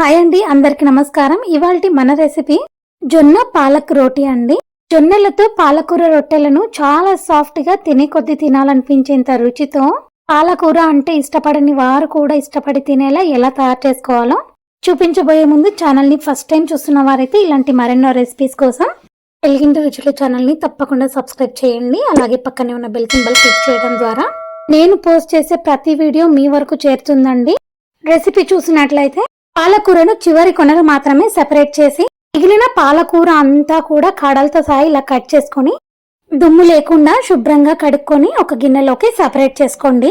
Hi అండి అందరికి నమస్కారం. ఇవాళ మన రెసిపీ జొన్న పాలక్ రోటీ అండి. జొన్నలతో పాలకూర రొట్టెలను చాలా సాఫ్ట్గా తినే కొద్ది తినాలనిపించేంత రుచితో పాలకూర అంటే ఇష్టపడని వారు కూడా ఇష్టపడి తినేలా ఎలా తయారు చేసుకోవాలో చూపించబోయే ముందు ఛానల్ని ఫస్ట్ టైం చూస్తున్న వారైతే ఇలాంటి మరెన్నో రెసిపీస్ కోసం వెలిగింటి రుచుల ఛానల్ని తప్పకుండా సబ్స్క్రైబ్ చేయండి. అలాగే పక్కనే ఉన్న బెల్ సింబల్ క్లిక్ చేయడం ద్వారా నేను పోస్ట్ చేసే ప్రతి వీడియో మీ వరకు చేరుతుందండి. రెసిపీ చూసినట్లయితే పాలకూరను చివరి కొనలు మాత్రమే సెపరేట్ చేసి మిగిలిన పాలకూర అంతా కూడా కాడలతో సహా ఇలా కట్ చేసుకొని దుమ్ము లేకుండా శుభ్రంగా కడుక్కొని ఒక గిన్నెలోకి సపరేట్ చేసుకోండి.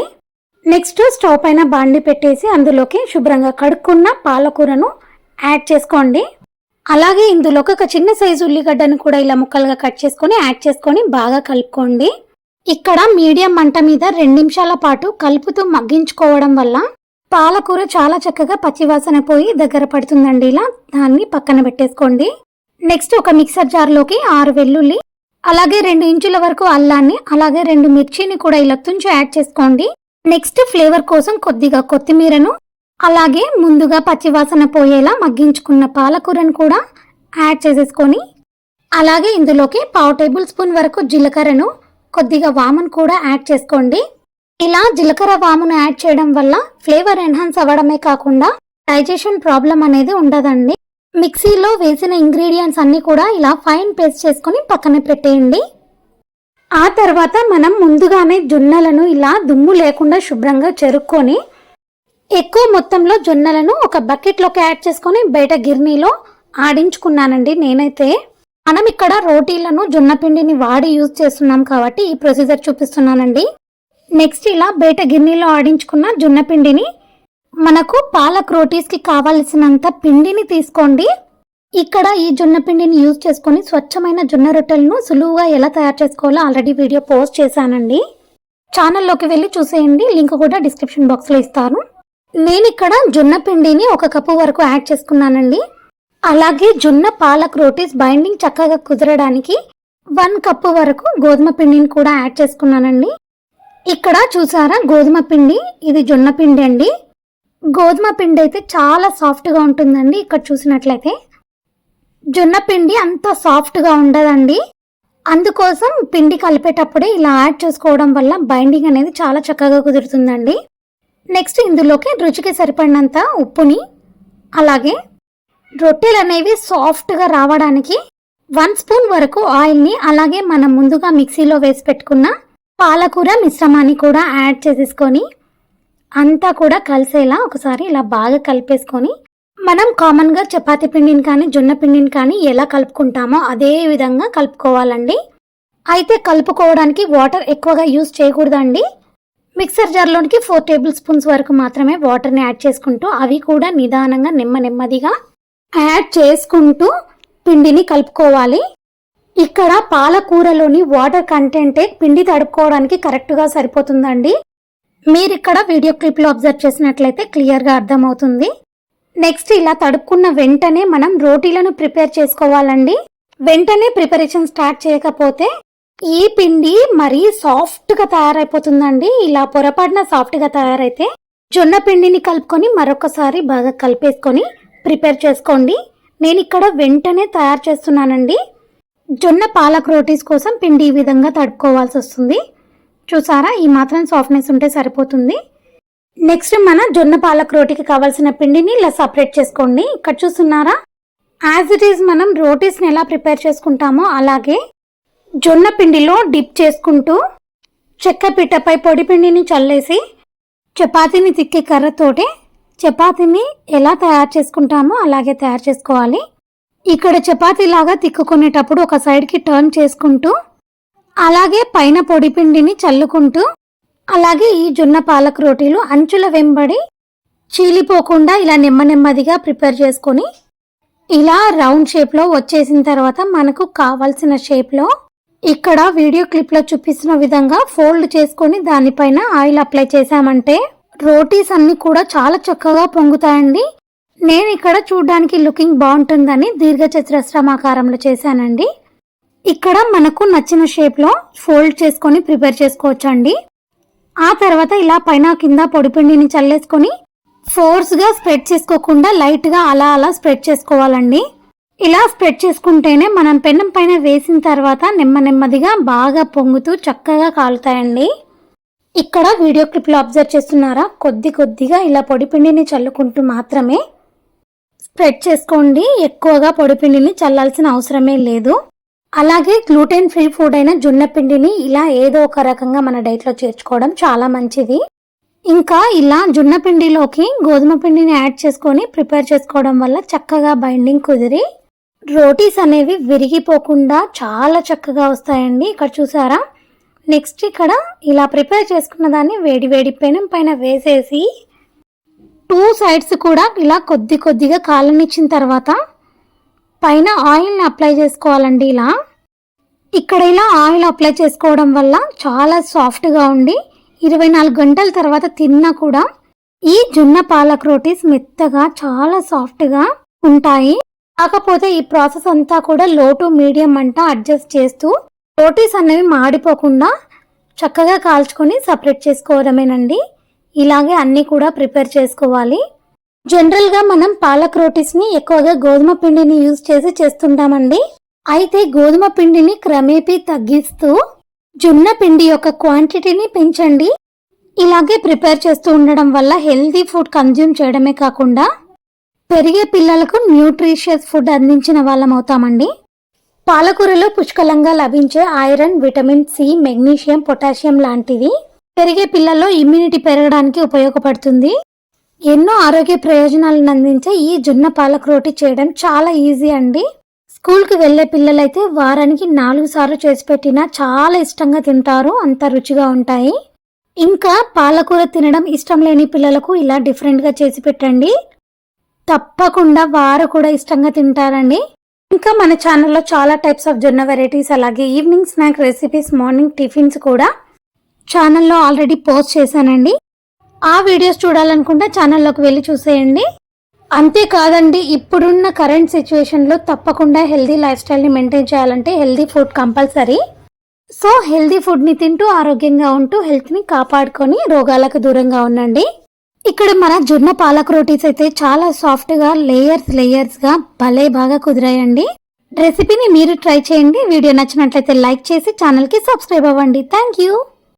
నెక్స్ట్ స్టవ్ పైన బాండి పెట్టేసి అందులోకి శుభ్రంగా కడుక్కున్న పాలకూరను యాడ్ చేసుకోండి. అలాగే ఇందులోకి ఒక చిన్న సైజు ఉల్లిగడ్డను కూడా ఇలా ముక్కలుగా కట్ చేసుకొని యాడ్ చేసుకొని బాగా కలుపుకోండి. ఇక్కడ మీడియం మంట మీద రెండు నిమిషాల పాటు కలుపుతూ మగ్గించుకోవడం వల్ల పాలకూర చాలా చక్కగా పచ్చివాసన పోయి దగ్గర పడుతుందండి ఇలా. దాన్ని పక్కన పెట్టేసుకోండి. నెక్స్ట్ ఒక మిక్సర్ జార్లోకి ఆరు వెల్లుల్లి అలాగే రెండు ఇంచుల వరకు అల్లాన్ని అలాగే రెండు మిర్చిని కూడా ఇలా తుంచి యాడ్ చేసుకోండి. నెక్స్ట్ ఫ్లేవర్ కోసం కొద్దిగా కొత్తిమీరను అలాగే ముందుగా పచ్చివాసన పోయేలా మగ్గించుకున్న పాలకూరను కూడా యాడ్ చేసేసుకొని అలాగే ఇందులోకి పావు టేబుల్ స్పూన్ వరకు జీలకర్రను కొద్దిగా వామన్ కూడా యాడ్ చేసుకోండి. ఇలా జీలకర్ర వామును యాడ్ చేయడం వల్ల ఫ్లేవర్ ఎన్హాన్స్ అవ్వడమే కాకుండా డైజెషన్ ప్రాబ్లం అనేది ఉండదండి. మిక్సీలో వేసిన ఇంగ్రీడియంట్స్ అన్నీ కూడా ఇలా ఫైన్ పేస్ట్ చేసుకొని పక్కన పెట్టేయండి. ఆ తర్వాత మనం ముందుగానే జొన్నలను ఇలా దుమ్ము లేకుండా శుభ్రంగా చెరుక్కొని ఎక్కువ మొత్తంలో జొన్నలను ఒక బకెట్లోకి యాడ్ చేసుకొని బయట గిర్నీలో ఆడించుకున్నానండి నేనైతే. మనం ఇక్కడ రోటీలను జొన్న పిండిని వాడి యూజ్ చేస్తున్నాం కాబట్టి ఈ ప్రొసీజర్ చూపిస్తున్నానండి. నెక్స్ట్ ఇలా బయట గిన్నెలో ఆడించుకున్న జొన్న పిండిని మనకు పాలక్ రోటీస్కి కావలసినంత పిండిని తీసుకోండి. ఇక్కడ ఈ జొన్న పిండిని యూజ్ చేసుకొని స్వచ్ఛమైన జొన్న రొట్టెలను సులువుగా ఎలా తయారు చేసుకోవాలో ఆల్రెడీ వీడియో పోస్ట్ చేశానండి. ఛానల్లోకి వెళ్ళి చూసేయండి లింక్ కూడా డిస్క్రిప్షన్ బాక్స్లో ఇస్తాను. నేను ఇక్కడ జొన్న పిండిని ఒక కప్పు వరకు యాడ్ చేసుకున్నానండి. అలాగే జొన్న పాలక్ రోటీస్ బైండింగ్ చక్కగా కుదరడానికి వన్ కప్పు వరకు గోధుమ పిండిని కూడా యాడ్ చేసుకున్నానండి. ఇక్కడ చూసారా? గోధుమ పిండి. ఇది జొన్న పిండి అండి. గోధుమ పిండి అయితే చాలా సాఫ్ట్గా ఉంటుందండి ఇక్కడ చూసినట్లయితే. జొన్న పిండి అంత సాఫ్ట్గా ఉండదండి. అందుకోసం పిండి కలిపేటప్పుడే ఇలా యాడ్ చేసుకోవడం వల్ల బైండింగ్ అనేది చాలా చక్కగా కుదురుతుందండి. నెక్స్ట్ ఇందులోకి రుచికి సరిపడినంత ఉప్పుని అలాగే రొట్టెలు అనేవి సాఫ్ట్గా రావడానికి వన్ స్పూన్ వరకు ఆయిల్ని అలాగే మనం ముందుగా మిక్సీలో వేసి పెట్టుకున్న పాలకూర మిశ్రమాన్ని కూడా యాడ్ చేసేసుకొని అంతా కూడా కలిసేలా ఒకసారి ఇలా బాగా కలిపేసుకొని మనం కామన్గా చపాతి పిండిని కానీ జొన్న పిండిని కానీ ఎలా కలుపుకుంటామో అదే విధంగా కలుపుకోవాలండి. అయితే కలుపుకోవడానికి వాటర్ ఎక్కువగా యూజ్ చేయకూడదండి. మిక్సర్ జార్లోనికి ఫోర్ టేబుల్ స్పూన్స్ వరకు మాత్రమే వాటర్ని యాడ్ చేసుకుంటూ అవి కూడా నిదానంగా నెమ్మ నెమ్మదిగా యాడ్ చేసుకుంటూ పిండిని కలుపుకోవాలి. ఇక్కడ పాలకూరలోని వాటర్ కంటెంటే పిండి తడుపుకోవడానికి కరెక్ట్గా సరిపోతుందండి. మీరు ఇక్కడ వీడియో క్లిప్లో అబ్జర్వ్ చేసినట్లయితే క్లియర్గా అర్థమవుతుంది. నెక్స్ట్ ఇలా తడుపుకున్న వెంటనే మనం రోటీలను ప్రిపేర్ చేసుకోవాలండి. వెంటనే ప్రిపరేషన్ స్టార్ట్ చేయకపోతే ఈ పిండి మరీ సాఫ్ట్గా తయారైపోతుందండి. ఇలా పొరపాటున సాఫ్ట్గా తయారైతే జొన్న పిండిని కలుపుకొని మరొకసారి బాగా కలిపేసుకొని ప్రిపేర్ చేసుకోండి. నేను ఇక్కడ వెంటనే తయారు చేస్తున్నానండి. జొన్న పాలక్ రోటీస్ కోసం పిండి ఈ విధంగా తడుపుకోవాల్సి వస్తుంది. చూసారా? ఈ మాత్రం సాఫ్ట్నెస్ ఉంటే సరిపోతుంది. నెక్స్ట్ మన జొన్న పాలక్ రోటీకి కావాల్సిన పిండిని ఇలా సపరేట్ చేసుకోండి. ఇక్కడ చూస్తున్నారా? యాజ్ ఇట్ ఈజ్ మనం రోటీస్ని ఎలా ప్రిపేర్ చేసుకుంటామో అలాగే జొన్న పిండిలో డిప్ చేసుకుంటూ చెక్క పిట్టపై పొడి పిండిని చల్లేసి చపాతీని తిక్కే కర్రతోటి చపాతీని ఎలా తయారు చేసుకుంటామో అలాగే తయారు చేసుకోవాలి. ఇక్కడ చపాతీలాగా తిక్కుకునేటప్పుడు ఒక సైడ్కి టర్న్ చేసుకుంటూ అలాగే పైన పొడిపిండిని చల్లుకుంటూ అలాగే ఈ జొన్న పాలక్ రోటీలు అంచుల వెంబడి చీలిపోకుండా ఇలా నెమ్మ నెమ్మదిగా ప్రిపేర్ చేసుకొని ఇలా రౌండ్ షేప్లో వచ్చేసిన తర్వాత మనకు కావాల్సిన షేప్లో ఇక్కడ వీడియో క్లిప్లో చూపిస్తున్న విధంగా ఫోల్డ్ చేసుకొని దానిపైన ఆయిల్ అప్లై చేసామంటే రోటీస్ అన్నీ కూడా చాలా చక్కగా పొంగుతాయండి. నేను ఇక్కడ చూడడానికి లుకింగ్ బాగుంటుందని దీర్ఘచతురస్రమాకారంలో చేశానండి. ఇక్కడ మనకు నచ్చిన షేప్లో ఫోల్డ్ చేసుకొని ప్రిపేర్ చేసుకోవచ్చండి. ఆ తర్వాత ఇలా పైన కింద పొడిపిండిని చల్లేసుకొని ఫోర్స్గా స్ప్రెడ్ చేసుకోకుండా లైట్గా అలా అలా స్ప్రెడ్ చేసుకోవాలండి. ఇలా స్ప్రెడ్ చేసుకుంటేనే మనం పెన్నం పైన వేసిన తర్వాత నెమ్మ నెమ్మదిగా బాగా పొంగుతూ చక్కగా కాలుతాయండి. ఇక్కడ వీడియో క్లిప్లో అబ్జర్వ్ చేస్తున్నారా? కొద్ది కొద్దిగా ఇలా పొడిపిండిని చల్లుకుంటూ మాత్రమే స్ప్రెడ్ చేసుకోండి. ఎక్కువగా పొడిపిండిని చల్లాల్సిన అవసరమే లేదు. అలాగే గ్లూటెన్ ఫ్రీ ఫుడ్ అయిన జొన్న పిండిని ఇలా ఏదో ఒక రకంగా మన డైట్లో చేర్చుకోవడం చాలా మంచిది. ఇంకా ఇలా జొన్న పిండిలోకి గోధుమ పిండిని యాడ్ చేసుకొని ప్రిపేర్ చేసుకోవడం వల్ల చక్కగా బైండింగ్ కుదిరి. రోటీస్ అనేవి విరిగిపోకుండా చాలా చక్కగా వస్తాయండి. ఇక్కడ చూసారా? నెక్స్ట్ ఇక్కడ ఇలా ప్రిపేర్ చేసుకున్న దాన్ని వేడి వేడి పెనం పైన వేసేసి టూ సైడ్స్ కూడా ఇలా కొద్ది కొద్దిగా కాలనిచ్చిన తర్వాత పైన ఆయిల్ని అప్లై చేసుకోవాలండి ఇలా. ఇక్కడ ఇలా ఆయిల్ అప్లై చేసుకోవడం వల్ల చాలా సాఫ్ట్గా ఉండి ఇరవై నాలుగు గంటల తర్వాత తిన్నా కూడా ఈ జొన్న పాలక్ రోటీస్ మెత్తగా చాలా సాఫ్ట్గా ఉంటాయి. కాకపోతే ఈ ప్రాసెస్ అంతా కూడా లో టు మీడియం అంట అడ్జస్ట్ చేస్తూ రోటీస్ అనేవి మాడిపోకుండా చక్కగా కాల్చుకొని సపరేట్ చేసుకోవడమేనండి. ఇలాగే అన్నీ కూడా ప్రిపేర్ చేసుకోవాలి. జనరల్గా మనం పాలక్ రోటీస్ని ఎక్కువగా గోధుమ పిండిని యూజ్ చేసి చేస్తుంటామండి. అయితే గోధుమ పిండిని క్రమేపీ తగ్గిస్తూ జొన్న పిండి యొక్క క్వాంటిటీని పెంచండి. ఇలాగే ప్రిపేర్ చేస్తూ ఉండడం వల్ల హెల్తీ ఫుడ్ కన్జ్యూమ్ చేయడమే కాకుండా పెరిగే పిల్లలకు న్యూట్రిషియస్ ఫుడ్ అందించిన వాళ్ళం అవుతామండి. పాలకూరలో పుష్కలంగా లభించే iron vitamin C magnesium potassium లాంటివి. పెరిగే పిల్లల్లో ఇమ్యూనిటీ పెరగడానికి ఉపయోగపడుతుంది. ఎన్నో ఆరోగ్య ప్రయోజనాలను అందించే ఈ జొన్న పాలక రోటీ చేయడం చాలా ఈజీ అండి. స్కూల్కి వెళ్ళే పిల్లలైతే వారానికి నాలుగు సార్లు చేసి పెట్టినా చాలా ఇష్టంగా తింటారు అంత రుచిగా ఉంటాయి. ఇంకా పాలకూర తినడం ఇష్టం లేని పిల్లలకు ఇలా డిఫరెంట్గా చేసి పెట్టండి. తప్పకుండా వారు కూడా ఇష్టంగా తింటారండి. ఇంకా మన ఛానల్లో చాలా టైప్స్ ఆఫ్ జొన్న వెరైటీస్ అలాగే evening snack recipes morning tiffins కూడా ఛానల్లో ఆల్రెడీ పోస్ట్ చేశానండి. ఆ వీడియోస్ చూడాలనుకుంటే ఛానల్లోకి వెళ్ళి చూసేయండి. అంతేకాదండి ఇప్పుడున్న కరెంట్ సిచ్యువేషన్లో తప్పకుండా హెల్దీ లైఫ్ స్టైల్ని మెయింటైన్ చేయాలంటే healthy food compulsory so healthy ఫుడ్ని తింటూ ఆరోగ్యంగా ఉంటూ హెల్త్ని కాపాడుకొని రోగాలకు దూరంగా ఉండండి. ఇక్కడ మన జొన్న పాలక్ రోటీస్ అయితే చాలా సాఫ్ట్గా లేయర్స్ లేయర్స్గా భలే బాగా కుదిరాయండి. రెసిపీని మీరు ట్రై చేయండి. వీడియో నచ్చినట్లయితే లైక్ చేసి ఛానల్కి సబ్స్క్రైబ్ అవ్వండి. Thank you